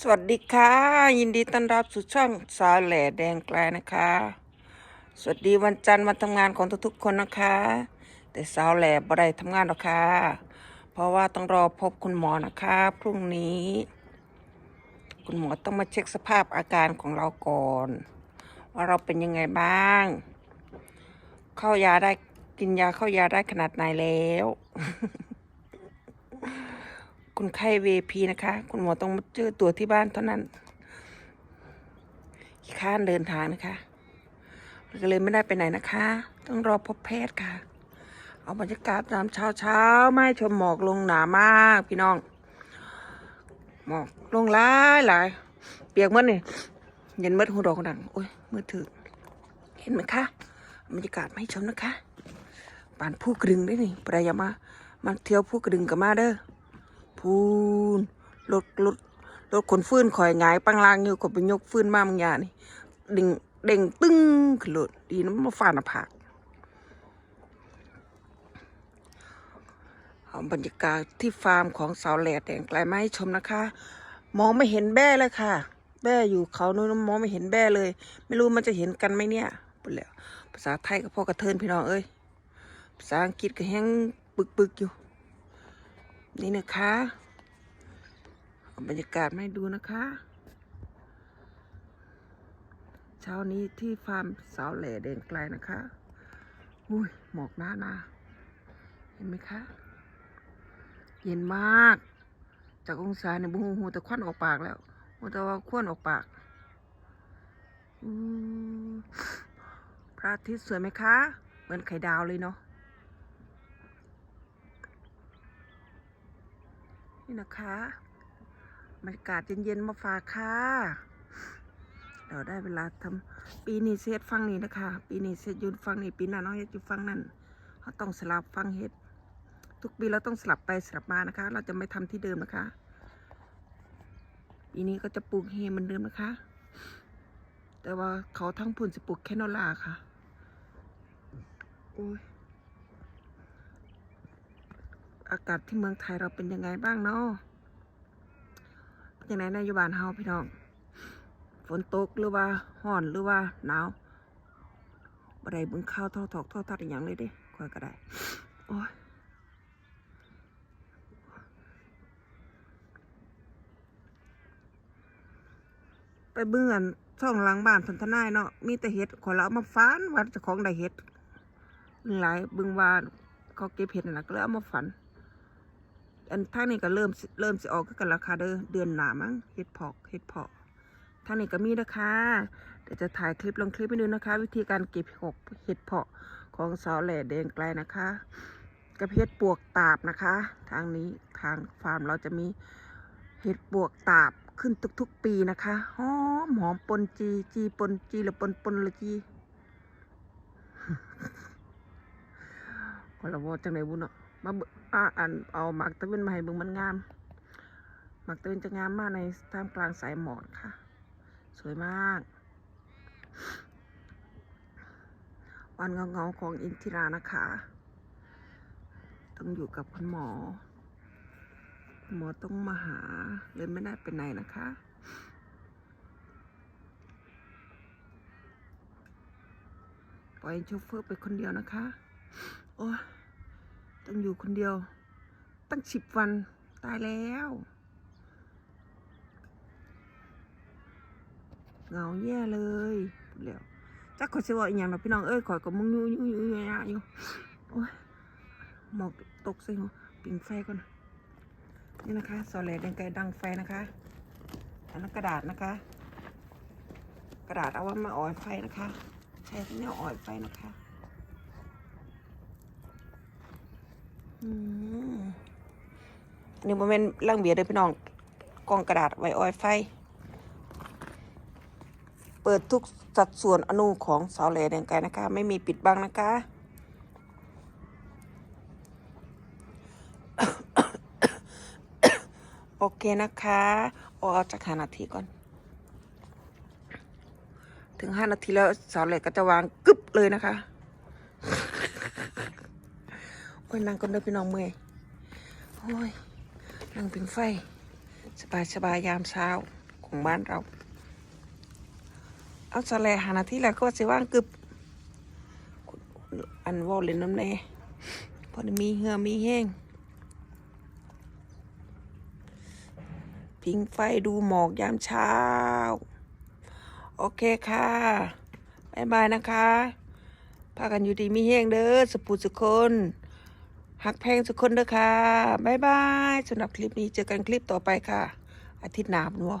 สวัสดีค่ะ ยินดีต้อนรับสู่ช่องสาวแหล่แดงไกลนะคะ สวัสดีวันจันทร์วันทำงานของทุกๆคนนะคะ แต่สาวแหล่บ่ได้ทำงานหรอกค่ะ เพราะว่าต้องรอพบคุณหมอนะคะพรุ่งนี้ คุณหมอต้องมาเช็คสภาพอาการของเราก่อน ว่าเราเป็นยังไงบ้าง เข้ายาได้กินยาเข้ายาได้ขนาดไหนแล้ว คุณไข้ VIP นะคะ คุณหมอต้องมาเจอตัวที่บ้านเท่านั้นข้านเดินทางนะคะก็เลยไม่ได้ไปไหนนะคะ ต้องรอพบแพทย์ค่ะ เอาบรรยากาศตามเช้าเช้าไม่ชมหมอกลงหนามากพี่น้อง หมอกลงหลายหลายเปียกหมดนี่เย็นหมดหูดอกดังโอ้ยมือถือเห็นไหมคะบรรยากาศไม่ชมนะคะป่านผู้กรึงได้นี่ปรายามามาเที่ยวผู้กรึงกับมาเด้อ พูนรถรถรถขนฟืนข่อยงายปังลางอยู่ก็ไปยกฟืนมาบางอย่างนี่ดิ่งเด้งตึ้งขึ้นรถดีนะมันมาฟาดหน้าผากเอาบรรยากาศที่ฟาร์มของสาวแหลดแดงไกลมาให้ชมนะคะ มองไม่เห็นแบ้เลยค่ะ แบ้อยู่เขาโน้นมองไม่เห็นแบ้เลย ไม่รู้มันจะเห็นกันไหมเนี่ยพูดแล้วภาษาไทยก็พอกระเทินพี่น้องเอ้ยภาษาอังกฤษก็แห้งปึกๆอยู่ นี่นะคะบรรยากาศมาให้ดูนะคะ เช้านี้ที่ฟาร์มสาวแหล่แดงไกลนะคะอุ้ยหมอกหน้านาเห็นไหมคะ เย็นมาก จากองศาเนี่ยบุหูหูแต่ควันออกปากแล้วหูแต่ว่าควันออกปากอืมพระอาทิตย์สวยไหมคะ เหมือนไข่ดาวเลยเนาะ นี่นะคะบรรยากาศเย็นๆมาฝากค่ะเราได้เวลาทำปีนี้เซตฟังนี้นะคะ ปีนี้เซตยุนฟังนี้ปีหน้าน้องเฮ็ดอยู่ฟังนั่นเขาต้องสลับฟังเฮ็ด ทุกปีเราต้องสลับไปสลับมานะคะ เราจะไม่ทำที่เดิมนะคะ ปีนี้ก็จะปลูกเฮเหมือนเดิมนะคะ แต่ว่าเขาทั้งพุ่นจะปลูกแคโนลาค่ะโอ้ย อากาศที่เมืองไทยเราเป็นยังไงบ้างเนาะเป็นยังไงนอยุบานเฮาพี่น้อง ฝนตกหรือว่าห้อนหรือว่าหนาวบ่ได้บึงข้าวทอดถอกทอทัดอย่างเลยด้ค่อยก็ได้ โอ้ยไปเบื่อนช่องหลังบ้านพันธนายเนาะมีแต่เห็ดขอเราเอามาฟันว่าจะของได้เห็ดหลายบึงว่าเขาเก็บเห็ดนั่นแหละก็เลยเอามาฝัน อันทางนี้ก็เริ่มเริ่มสิออกคือกันราคาเด้อเดือนหนามั้งเห็ดพอกเห็ดเพาะทางนี้ก็มีนะคะเดี๋ยวจะถ่ายคลิปลงคลิปให้ดูนะคะ วิธีการเก็บหกเห็ดเพาะของสาวแหล่แดงไกลนะคะกับเห็ดปวกตาบนะคะ ทางนี้ทางฟาร์มเราจะมีเห็ดปวกตาบขึ้นทุกๆปีนะคะหอมหอมปนจีจีปนจีหรือปนปนละจีคนละวอจังไหนบุญเนาะ มาเบิ่งอ่าอันเอาหมากตะเวนมาให้เบิ่งมันงามหมากตะเวนจะงามมากในท่ามกลางสายหมอกค่ะ สวยมาก วันเงาๆของอินทิรานะคะ ต้องอยู่กับคุณหมอ หมอต้องมาหาเลยไม่ได้ไปไหนนะคะปล่อยโชเฟอร์ไปคนเดียวนะคะ โอ้ ต้องอยู่คนเดียว ตั้งสิบวันตายแล้วเหงาแย่เลยพูดแล้วจักขอสิว่าอีหยังเนาะพี่น้องเอ้ยขอยก็มุงยู่ยู่ยู่ยูยอยู่โอ้ยหมอกตกใส่หัวปิ่งไฟก่อนนี่นะคะสอแหลแดงไก่ดังไฟนะคะอันนั้นกระดาษนะคะ กระดาษเอาไว้มาอ่อยไฟนะคะ ใช้เนี่ยอ่อยไฟนะคะ อืมอั นนี่มันเป็นล่างเบียร์เด้อพี่น้องกองกระดาษไว้ออยไฟ เปิดทุกสัดส่วนอนูของเสาแหลแดงไก่นะคะ ไม่มีปิดบังนะคะโอเคนะคะออกจากห้านาทีก่อน ถึงห้านาทีแล้วเสาเหล็กก็จะวางกึบเลยนะคะ โอ้ยนั่งก่อนเด้อพี่น้องเมื่อยโอ้ยนั่งเป็นไฟ สบายสบายยามเช้าของบ้านเรา เอาสะแลหานาทีแล้วก็สิว่างกึบ อันวอลเล่นน้ำแน่พอมีเหือมีแห้งพิงไฟดูหมอกยามเช้า โอเคค่ะบายบายนะคะพากันอยู่ดีมีแห้งเด้อสปูสุคน หักแพงทุกคนเด้อค่ะบายบายสำหรับคลิปนี้เจอกันคลิปต่อไปค่ะ อาทิตย์หน้าเนาะ